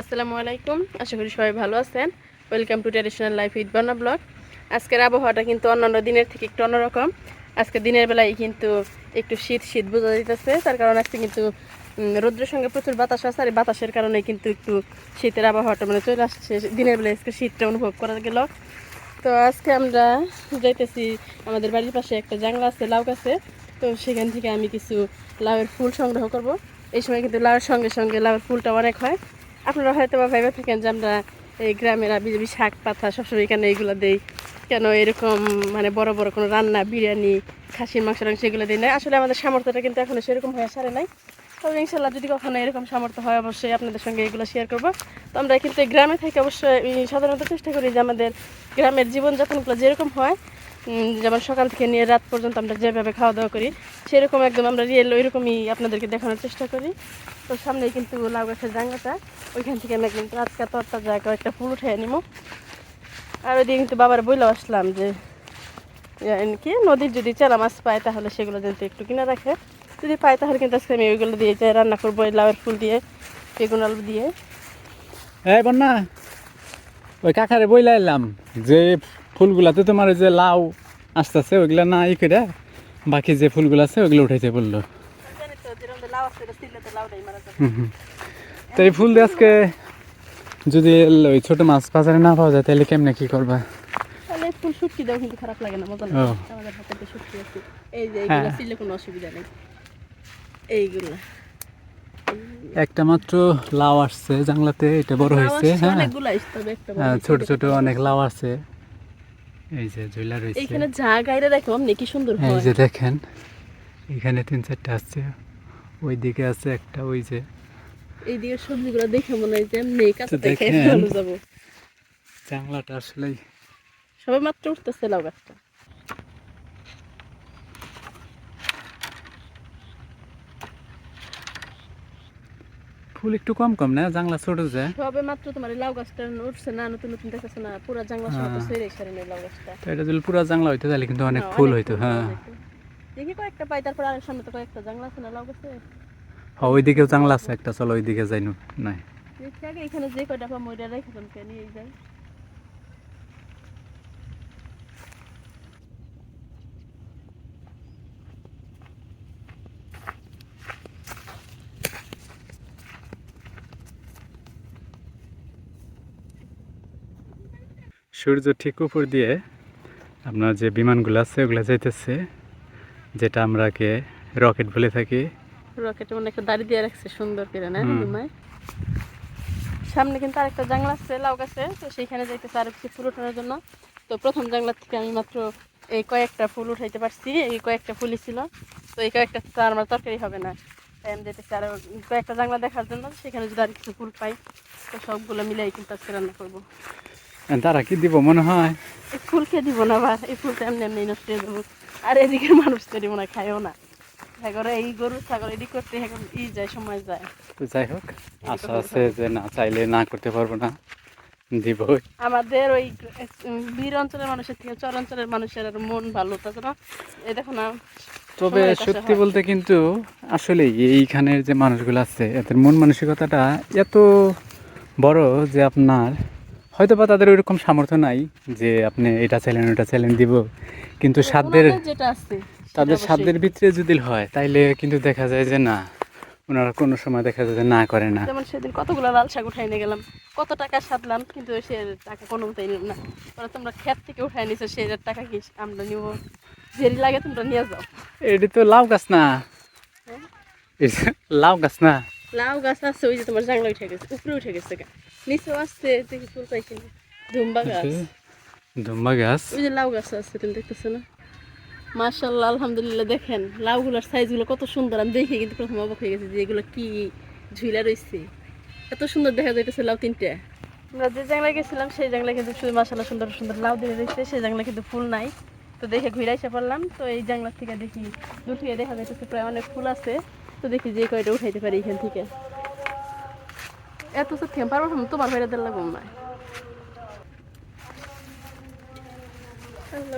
আসসালামু আলাইকুম। আশা করি সবাই ভালো আছেন। Welcome to traditional life with Barna vlog আজকের আবহাওয়াটা কিন্তু অন্যান্য দিনের থেকে একটু অন্যরকম। আজকে দিনের বেলায় কিন্তু একটু শীত শীত বোঝা দিতেছে তার কারণ আজকে কিন্তু রৌদ্রের সঙ্গে প্রচুর বাতাস আছে আর বাতাসের কারণে কিন্তু একটু শীতের আবহাওয়াটা মানে চলে আসছে। দিনের বেলায় আজকে শীতটা অনুভব করা গেল। তো আজকে আমরা যাইতেছি আমাদের বাড়ির পাশে একটা জাংলা আছে, লাউ গাছে। তো সেখান থেকে আমি কিছু লাউয়ের ফুল সংগ্রহ করব। এই সময় কিন্তু লাউয়ের সঙ্গে সঙ্গে লাউয়ের ফুলটা অনেক হয়। আপনারা হয়তো বা ভেবে থাকেন যে আমরা এই গ্রামের বিজেপি শাক পাতা সবসময় এখানে এইগুলো দেই? কেন এরকম মানে বড় বড় কোনো রান্না, বিরিয়ানি, খাসির মাংস টাংস এগুলো দিই না? আসলে আমাদের সামর্থ্যটা কিন্তু এখনও সেরকম হয়ে সারে নাই। তবে ইনশাল্লাহ যদি কখনো এরকম সামর্থ্য হয়, অবশ্যই আপনাদের সঙ্গে এগুলো শেয়ার করব। তো আমরা কিন্তু গ্রামে থেকে অবশ্যই সাধারণত চেষ্টা করি যে আমাদের গ্রামের জীবনযাপনগুলো যেরকম হয় যেমন সকাল থেকে নিয়ে রাত পর্যন্ত আমরা যেভাবে খাওয়া দাওয়া করি, সেরকম একদম আমরা রিয়েল ওইরকমই আপনাদেরকে দেখানোর চেষ্টা করি। তো সামনেই কিন্তু লাউ গাছের জাঙ্গাটা ওইখান থেকে আমি কিন্তু আজকে তরটা যায় কয়েকটা ফুল উঠে নিমো। আর ওইদিকে কিন্তু বাবার বইলেও আসলাম যে কি, নদীর যদি চেরা মাছ পায় তাহলে সেগুলো যেন একটু কিনে রাখে। যদি পাই তাহলে কিন্তু আজকে আমি ওইগুলো দিয়ে যে রান্না করব লাউয়ের ফুল দিয়ে, বেগুন আলু দিয়ে। এই বন্যা, ওই কাকারে বইলা এলাম যে ফুলগুলাতে তোমার ওই যে লাউ আসতেছে ওইগুলা না ই করে বাকি যে ফুলগুলো আছে ওইগুলো উঠাইতে বলল। তো এই ফুল দিয়ে আজকে যদি ওই ছোট মাছ বাজারে না পাওয়া যায় তাহলে কেমনে কি করবা? ফুল শুটকি দাও কিন্তু খারাপ লাগে না মজা ও। লাগে আমাদের হাতে শুটকি আছে। এই যে হ্যাঁ। এইগুলো ছিলে কোনো অসুবিধা নেই। এইগুলো। একটা মাত্র লাউ আসছে জাংলাতে এটা বড় হয়েছে হ্যাঁ। হ্যাঁ, ছোট ছোট অনেক লাউ আছে এই যে ঝুলা রয়েছে। এখানে যা গাইরে দেখো আপনি কি সুন্দর এই যে দেখেন এখানে তিন চারটা আছে ওই দিকে আছে একটা ওই যে। এই দিকে সবজিগুলো দেখে মনে হয় যে এমনি কাছে দেখে। ভালো যাব। জাংলাটা আসলে সবে মাত্র উঠতেছে লাউ গাছটা। ফুল একটু কম কম না? জাংলা ছোট যে। সবে মাত্র তোমার লাউ গাছটা উঠছে না নতুন নতুন দেখতেছ না পুরা জাংলা সব হ্যাঁ। সেরে নেই লাউ গাছটা। তো এটা যদি পুরো জাংলা হইতো তাহলে কিন্তু অনেক ফুল হইতো হ্যাঁ। দেখি কয়েকটা পাই তারপর আর সামনে তো কয়েকটা জাংলা আছে না লাউ গাছে? হ্যাঁ ওইদিকেও জাংলা আছে একটা চলো ওইদিকে যাইনু নাই। এখানে যে কয়টা পা মইরা রেখে কেন নিয়ে যাই। সূর্য ঠিক উপর দিয়ে আপনার যে বিমানগুলো আছে ওগুলো যাইতেছে যেটা আমরাকে রকেট বলে থাকি। রকেটে মনে একটা দাড়ি দিয়ে রাখছে সুন্দর করে না। সামনে কিন্তু আরেকটা জাংলা আছে লাউ গাছে তো সেইখানে যাইতেছে আর কিছু ফুল ওঠানোর জন্য। তো প্রথম জাংলা থেকে আমি মাত্র এই কয়েকটা ফুল উঠাইতে পারছি এই কয়েকটা ফুলই ছিল। তো এই কয়েকটা তো আর আমার তরকারি হবে না। তাই আমি যেতেছি আরও কয়েকটা জাংলা দেখার জন্য সেখানে যদি আর কিছু ফুল পাই তো সবগুলো মিলাই কিন্তু আজকে রান্না করব। তারা কি দিব মনে হয়? ফুল খেয়ে দিব না আবার এই ফুলটা এমনি এমনি নষ্ট হয়ে যাব। আর এদিকে মানুষ তো এটি মনে খায়ও না। হ্যাঁ এই গরু ছাগল এদিক করতে এখন ই যায় সময় যায়। তো যাই হোক আশা আছে যে না চাইলে না করতে পারব না। দিব আমাদের ওই বীর অঞ্চলের মানুষের থেকে চর অঞ্চলের মানুষের আর মন ভালো তাছাড়া এই দেখো না তবে সত্যি বলতে কিন্তু আসলে এইখানের যে মানুষগুলো আছে এদের মন মানসিকতাটা এত বড় যে আপনার হয়তো বা তাদের ওইরকম সামর্থ্য নাই যে আপনি এটা চাইলেন ওটা চাইলেন দিব। কিন্তু সাধ্যের তাদের। সাধ্যের ভিতরে যদি হয় তাইলে কিন্তু দেখা যায় যে না ওনারা কোনো সময় দেখা যায় যে না করে না। যেমন সেদিন কতগুলো লাল শাক উঠাই নিয়ে গেলাম। কত টাকা সাধলাম কিন্তু সে টাকা কোনো মতেই নিলাম না। ওরা তোমরা ক্ষেত থেকে উঠাই নিছো সেই টাকা কি আমরা নিব? যেরি লাগে তোমরা নিয়ে যাও। এটি তো লাউ গাছ না। হ্যাঁ? লাউ গাছ না। লাউ গাছ আছে ওই যে তোমার জাংলা উঠে গেছে উপরে উঠে গেছে নিচেও আসছে দেখি ফুল পাইছি ধুম্বা গাছ। ধুম্বা গাছ। ওই যে লাউ গাছ আছে তুমি দেখতেছো না? মার্শাল্লাহ আলহামদুলিল্লাহ দেখেন লাউগুলোর সাইজগুলো কত সুন্দর। আমি দেখে কিন্তু প্রথম অবাক হয়ে গেছি যে এগুলো কি ঝুইলা রয়েছে এত সুন্দর দেখা যাইতেছে লাউ তিনটে। আমরা যে জাংলায় গেছিলাম সেই জাংলায় কিন্তু শুধু মার্শাল্লাহ সুন্দর সুন্দর লাউ দিয়ে রয়েছে সেই জাংলা কিন্তু ফুল নাই। তো দেখে ঘুরে এসে পড়লাম তো এই জাংলার থেকে দেখি থেকে দেখা যাইতেছে প্রায় অনেক ফুল আছে। তো দেখি যে কয়টা উঠাইতে পারি এখান থেকে। এত সব থেকে পারব তোমার বাইরে দেড় লাগবো না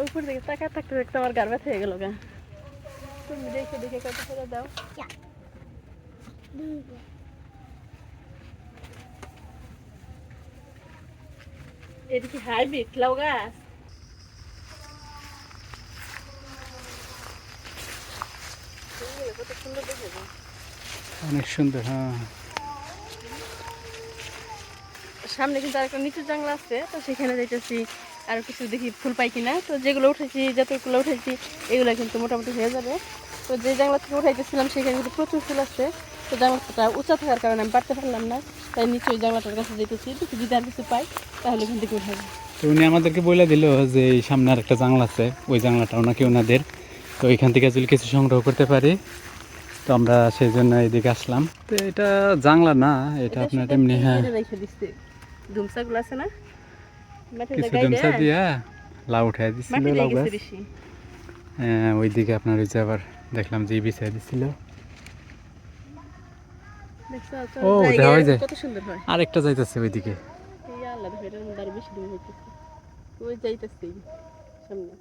উপর দিকে তাকা থাকতে থাকতে আমার গার ব্যথা হয়ে গেল গা। তুমি দেখে দেখে কত করে দাও। এটা কি হাইব্রিড? লাউ গাছ। অনেক সুন্দর হ্যাঁ। সামনে কিন্তু আরেকটা নিচু জাংলা আছে তো সেখানে যাইতেছি। আর কিছু দেখি ফুল পাই কিনা। তো যেগুলো উঠেছি যতগুলো উঠেছি এগুলো কিন্তু মোটামুটি হয়ে যাবে। তো যে জাংলা থেকে উঠাইতেছিলাম সেখানে কিন্তু প্রচুর ফুল আছে। তো জাংলাটা উঁচা থাকার কারণে আমি পারতে পারলাম না তাই নিচে ওই জাংলাটার কাছে যেতেছি দেখি যদি আর কিছু পাই তাহলে এখান থেকে উঠাবো। তো উনি আমাদেরকে বলে দিল যে এই সামনে আর একটা জানলা আছে ওই জানলাটাও নাকি ওনাদের তো এখান থেকে যদি কিছু সংগ্রহ করতে পারি। তো আমরা সেই জন্য এদিকে আসলাম। তো এটা জানলা না এটা আপনার এমনি হ্যাঁ। ধুমসাগুলো আছে না? কিছু দিয়া লাউ উঠাই দিছিল লাউ গেছে। গাছ হ্যাঁ ওইদিকে আপনার ওই যে আবার দেখলাম যে বিছাই দিছিল। ও, যায়। আরেকটা যাইতেছে ওইদিকে। ওই যাইতেছে সামনে।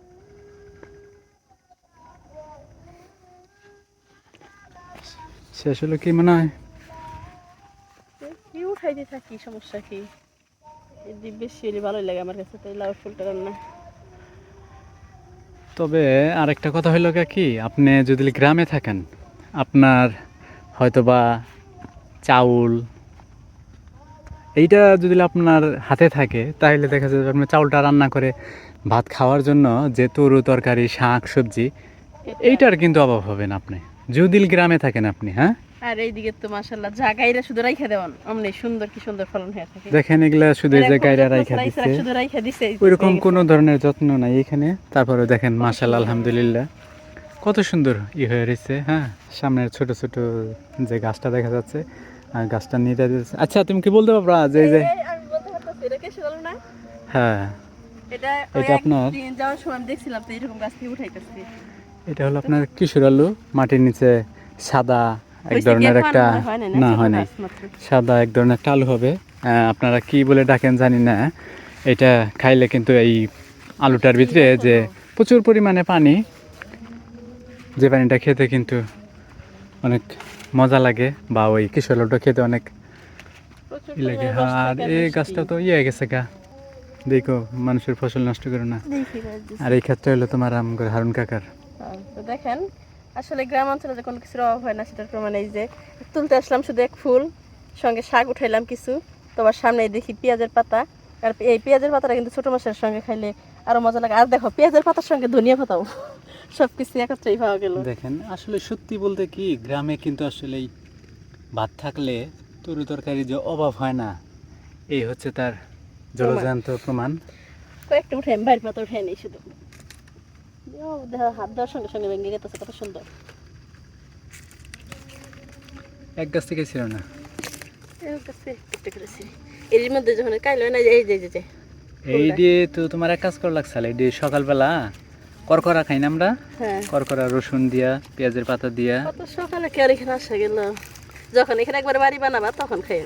শেষ হলো কি মনে হয়? কি উঠাই উঠাইতে থাকি সমস্যা কি? এদিক বেশি হলে ভালোই লাগে আমার কাছে তাই লাউ ফুলটা রান্না। তবে আরেকটা কথা হইল কি আপনি যদি গ্রামে থাকেন আপনার হয়তোবা চাউল এইটা যদি আপনার হাতে থাকে তাহলে দেখা যাবে আপনি চাউলটা রান্না করে ভাত খাওয়ার জন্য যে তরু তরকারি শাক সবজি এইটার কিন্তু অভাব হবে না আপনি। যদি গ্রামে থাকেন আপনি হ্যাঁ? আর এইদিকে তো মাশাল্লাহ জাগাইরা শুধু রাইখা দেওয়ান। অমনি সুন্দর কি সুন্দর ফলন হয়ে থাকে। দেখেন এগুলা শুধু যে গাইরা রাইখা শুধু দিছে। ওইরকম কোনো ধরনের যত্ন নাই এখানে। তারপরে দেখেন মাশাল আলহামদুলিল্লাহ। কত সুন্দর ই হয়ে রয়েছে হ্যাঁ? সামনের ছোট ছোট যে গাছটা দেখা যাচ্ছে আর গাছটা নিয়ে যাচ্ছে আচ্ছা তুমি কি বলতে পারবা যে যে হ্যাঁ। এটা এটা আপনার- যাওয়ার সময় দেখছিলাম তো এরকম গাছ থেকে উঠাইতেছি। এটা হলো আপনার কিশোর আলু মাটির নিচে সাদা এক ধরনের একটা না হয় না। সাদা এক ধরনের একটা আলু হবে আপনারা কি বলে ডাকেন জানি না। এটা খাইলে কিন্তু এই আলুটার ভিতরে যে প্রচুর পরিমাণে পানি যে পানিটা খেতে কিন্তু অনেক মজা লাগে বা ওই কিশোর আলুটা খেতে অনেক লাগে। আর এই গাছটা তো ইয়ে গেছে গা। দেখো মানুষের ফসল নষ্ট করো না। আর এই ক্ষেত্রে হলো তোমার আম হারুন কাকার। দেখেন আসলে গ্রাম অঞ্চলে যে কোনো কিছুর অভাব হয় না সেটার প্রমাণ এই যে তুলতে আসলাম শুধু এক ফুল সঙ্গে শাক উঠাইলাম কিছু তোমার সামনে দেখি পেঁয়াজের পাতা। আর এই পেঁয়াজের পাতাটা কিন্তু ছোটো মাছের সঙ্গে খাইলে আরও মজা লাগে। আর দেখো পেঁয়াজের পাতার সঙ্গে ধনিয়া পাতাও সব কিছু একত্রেই পাওয়া গেল। দেখেন আসলে সত্যি বলতে কি গ্রামে কিন্তু আসলে ভাত থাকলে তরু তরকারি যে অভাব হয় না এই হচ্ছে তার জলজান্ত প্রমাণ। কয়েকটা উঠে বাইরের পাতা উঠে নিই শুধু। দেখো হাত দেওয়ার সঙ্গে সঙ্গে ভেঙে গেতেছে কত সুন্দর। এক গাছ থেকে ছিল না। এর কাছে একটা করেছি। এর মধ্যে যখন কাইল না এই যে যে, যে। এই দিয়ে তো তোমার এক কাজ করা লাগছে এই দিয়ে সকালবেলা করকরা খাই না আমরা? হ্যাঁ। করকরা রসুন দিয়া পেঁয়াজের পাতা দিয়া। কত সকালে কে আর এখানে আসা গেল? যখন এখানে একবার বাড়ি বানাবা তখন খাই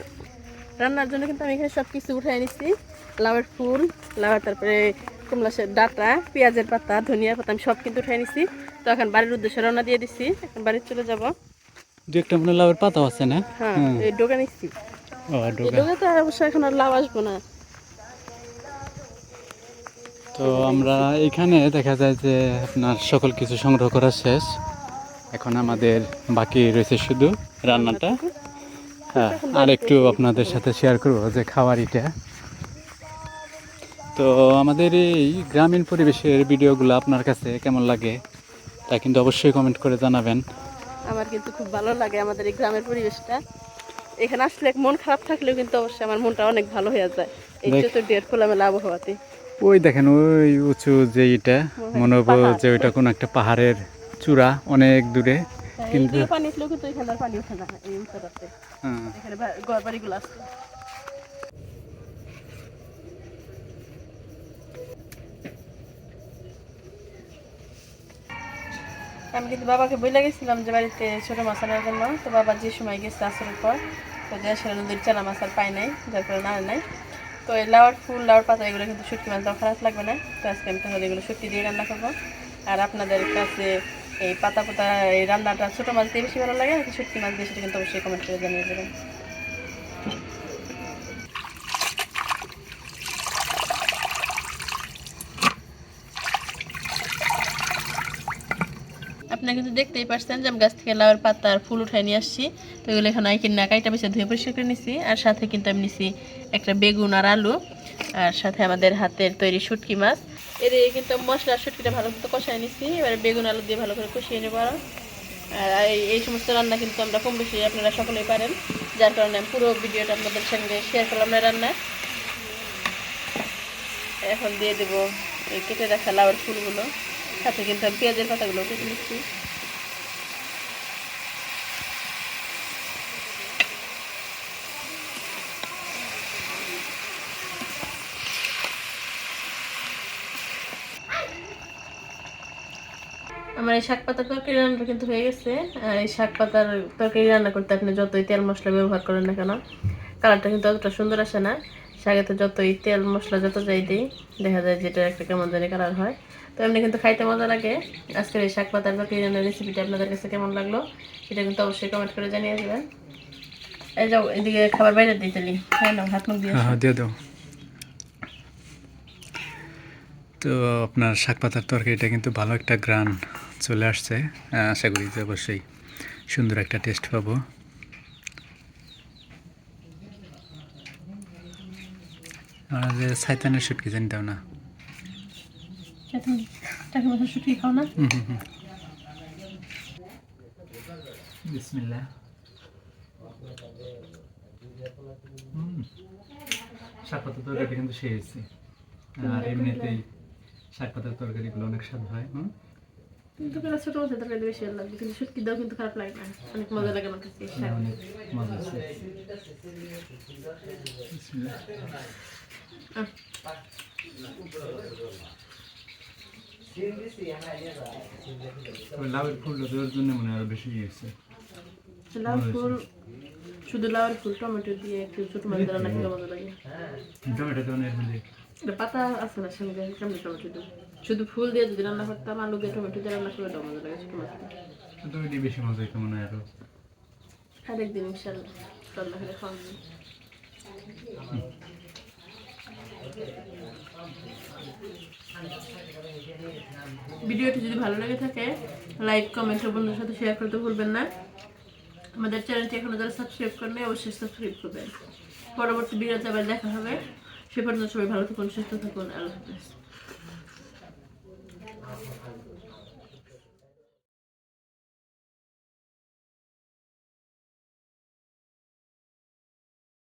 রান্নার জন্য কিন্তু আমি এখানে সব কিছু উঠে নিচ্ছি লাউয়ের ফুল লাউয়ের তারপরে কুমলা ডাটা পেঁয়াজের পাতা ধনিয়া পাতা আমি সব কিন্তু উঠে নিচ্ছি তো এখন বাড়ির উদ্দেশ্যে রওনা দিয়ে দিচ্ছি এখন বাড়ি চলে যাব। দু একটা মনে লাউয়ের পাতাও আছে না? হ্যাঁ এই ডোকা নিচ্ছি ডোকা তো অবশ্য এখন আর লাউ আসব না। তো আমরা এখানে দেখা যায় যে আপনার সকল কিছু সংগ্রহ করা শেষ। এখন আমাদের বাকি রয়েছে শুধু রান্নাটা। হ্যাঁ আর একটু আপনাদের সাথে শেয়ার করব যে খাওয়ার এটা। তো আমাদের এই গ্রামীণ পরিবেশের ভিডিওগুলো আপনার কাছে কেমন লাগে তা কিন্তু অবশ্যই কমেন্ট করে জানাবেন। আমার কিন্তু খুব ভালো লাগে আমাদের এই গ্রামের পরিবেশটা। এখানে আসলে মন খারাপ থাকলেও কিন্তু অবশ্যই আমার মনটা অনেক ভালো হয়ে যায় এই চতুর্দিকের খোলামেলা আবহাওয়াতে। ওই দেখেন ওই উঁচু যে এটা মনে হব যে ওইটা কোনো একটা পাহাড়ের চূড়া অনেক দূরে। হ্যাঁ, কিন্তু- পানি উঠলেও কিন্তু এখানে পানি ওঠে না এই উঁচাটাতে। হ্যাঁ। এখানে ঘর বাড়িগুলো আছে। আমি কিন্তু বাবাকে বইলে গেছিলাম যে বাড়িতে ছোটো মাছ আনার জন্য। তো বাবা যে সময় গেছে আসরের পর, তো যে আসলে নদীর চানা মাছ আর পাই নাই, যার কারণে আনে নাই। তো এই লাউর ফুল, লাউর পাতা, এগুলো কিন্তু শুটকি মাছ দেওয়া খারাপ লাগবে না। তো আজকে আমি তাহলে এগুলো শুটকি দিয়ে রান্না করব। আর আপনাদের কাছে এই পাতা পাতা, এই রান্নাটা ছোটো মাছ দিয়ে বেশি ভালো লাগে নাকি শুটকি মাছ দিয়ে, সেটা কিন্তু অবশ্যই কমেন্ট করে জানিয়ে দেবেন। আপনারা কিন্তু দেখতেই পারছেন যে আমি গাছ থেকে লাউয়ের পাতা আর ফুল উঠাই নিয়ে আসছি। তো এগুলো এখন আইকে না কাইটা বেছে ধুয়ে পরিষ্কার করে নিছি। আর সাথে কিন্তু আমি নিছি একটা বেগুন আর আলু। আর সাথে আমাদের হাতের তৈরি শুটকি মাছ। এর কিন্তু মশলা শুটকিটা ভালো মতো কষাই নিছি। এবারে বেগুন আলু দিয়ে ভালো করে কষিয়ে নেব আরও। আর এই- সমস্ত রান্না কিন্তু আমরা কম বেশি আপনারা সকলেই পারেন। যার কারণে আমি পুরো ভিডিওটা আপনাদের সঙ্গে শেয়ার করলাম না রান্না এখন দিয়ে দেবো এই কেটে রাখা লাউয়ের ফুলগুলো। সাথে কিন্তু আমি পেঁয়াজের পাতাগুলো কেটে নিচ্ছি। আমার এই শাক পাতার তরকারি রান্নাটা কিন্তু হয়ে গেছে। এই শাক পাতার তরকারি রান্না করতে আপনি যতই তেল মশলা ব্যবহার করেন না কেন, কালারটা কিন্তু অতটা সুন্দর আসে না। শাকে তো যতই তেল মশলা যত যাই দিই, দেখা যায় যেটা একটা কেমন জানি কালার হয়। তো এমনি কিন্তু খাইতে মজা লাগে। আজকের এই শাক পাতার তরকারি রান্নার রেসিপিটা আপনাদের কাছে কেমন লাগল এটা কিন্তু অবশ্যই কমেন্ট করে জানিয়ে দেবেন। এই যাও, এদিকে খাবার বাইরে দিই তালি হ্যাঁ না হাত মুখ দিয়ে হ্যাঁ দিয়ে দাও। তো আপনার শাক পাতার তরকারিটা কিন্তু ভালো একটা গ্রান চলে আসছে। আশা করি যে অবশ্যই সুন্দর একটা টেস্ট পাবো। আর সাইতানের শুটকি জানি দাও না? তুমি টাকা পয়সা শুকিয়ে খাও না? বিসমিল্লাহ। শাক পাতার তরকারি কিন্তু হয়েছে। আর এমনিতেই শাক পাতার তরকারিগুলো অনেক স্বাদ হয় হুম। কিন্তু কেন ছোট মাছের তরকারি বেশি ভালো লাগবে কিন্তু শুটকি দাও কিন্তু খারাপ লাগে না। অনেক মজা লাগে আমার কাছে মজা আছে। বিসমিল্লাহ। লাউয়ের ফুলটা দেওয়ার জন্য মনে আরও বেশি হয়েছে লাউ ফুল শুধু লাউয়ের ফুল টমেটো দিয়ে একটু ছোট মাছ দিয়ে রান্না খেলে মজা লাগে? টমেটো তো অনেক মধ্যে পাতা আছে না সঙ্গে টমেটো টমেটো দিয়ে শুধু ফুল দিয়ে যদি রান্না করতাম আলু দিয়ে টমেটো দিয়ে রান্না করলে মজা লাগে ছোট মাছ দিয়ে। বেশি মজা হইতো মনে হয় আরও। আরেকদিন ইনশাল্লাহ রান্না করে খাওয়াবো ভিডিওটি যদি ভালো লেগে থাকে লাইক কমেন্ট ও বন্ধুর সাথে শেয়ার করতে ভুলবেন না। আমাদের চ্যানেলটি এখনও যারা সাবস্ক্রাইব করেন অবশ্যই সাবস্ক্রাইব করবেন। পরবর্তী ভিডিওতে আবার দেখা হবে। সে পর্যন্ত সবাই ভালো থাকুন, সুস্থ থাকুন। আল্লাহ হাফেজ।